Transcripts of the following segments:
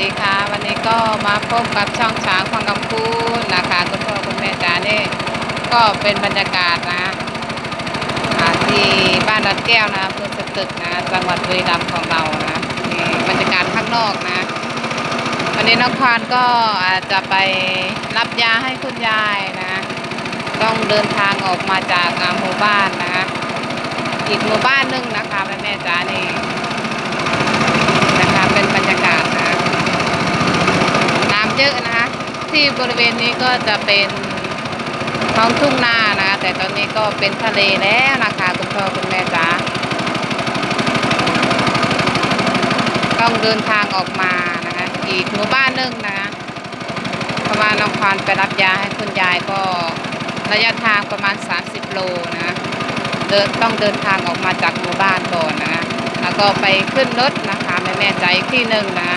ดีค่ะ วันนี้ก็มาพบกับช่องช้างฟังกำพูนนะคะคุณพ่อคุณแม่จ๋านี่ก็เป็นบรรยากาศนะที่บ้านรัดแก้วนะอำเภอสตึกนะจังหวัดบุรีรัมย์ของเรานะนี่บรรยากาศข้างนอกนะ วันนี้น้องควานก็อาจจะไปรับยาให้คุณยายนะ ต้องเดินทางออกมาจากอ่าหมู่บ้านนะคะอีกหมู่บ้านหนึงนะคะแม่แม่จ๋านี่ นะคะเป็นบรรยากาศนะน้ำเย อะนะคะ ที่บริเวณนี้ก็จะเป็นท้องทุ่งนานะคะแต่ตอนนี้ก็เป็นทะเลแล้วนะคะคุณพ่อคุณแม่จ๋าต้องเดินทางออกมานะคะอีกหมู่บ้านหนึงนะคะเพราะว่าน้องควานไปรับยาให้คุณยายก็ระยะทางประมาณ 30 โลนะเดินต้องเดินทางออกมาจากหมู่บ้านก่อนนะแล้วก็ไปขึ้นรถนะคะแม่แม่ใจที่หนึ่งนะ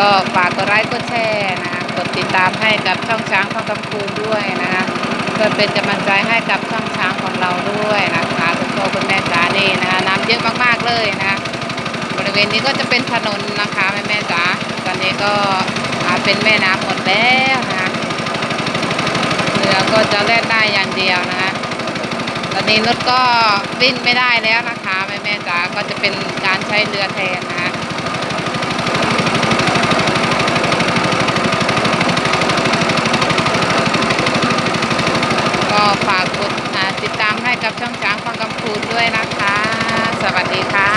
ก็ฝากกดไลค์กดแชร์นะคะกดติดตามให้กับช่องช้างของกำพูด้วยนะคะเพื่อเป็นกำลังใจให้กับช่องช้างของเราด้วยนะคะคุณพ่อคุณแม่จ๋านี่นะคะน้ำเยอะมากๆเลยนะคะบริเวณนี้ก็จะเป็นถนนนะคะแม่แม่จ๋าตอนนี้ก็อ่าเป็นแม่น้ำหมดแล้วนะคะเรือก็จะแล่นได้อย่างเดียวนะคะตอนนี้รถก็วิ่งไม่ได้แล้วนะคะแม่แม่จ๋าก็จะเป็นการใช้เรือแทนนะคะ กับช่องช้างของกำพูนด้วยนะคะ สวัสดีค่ะ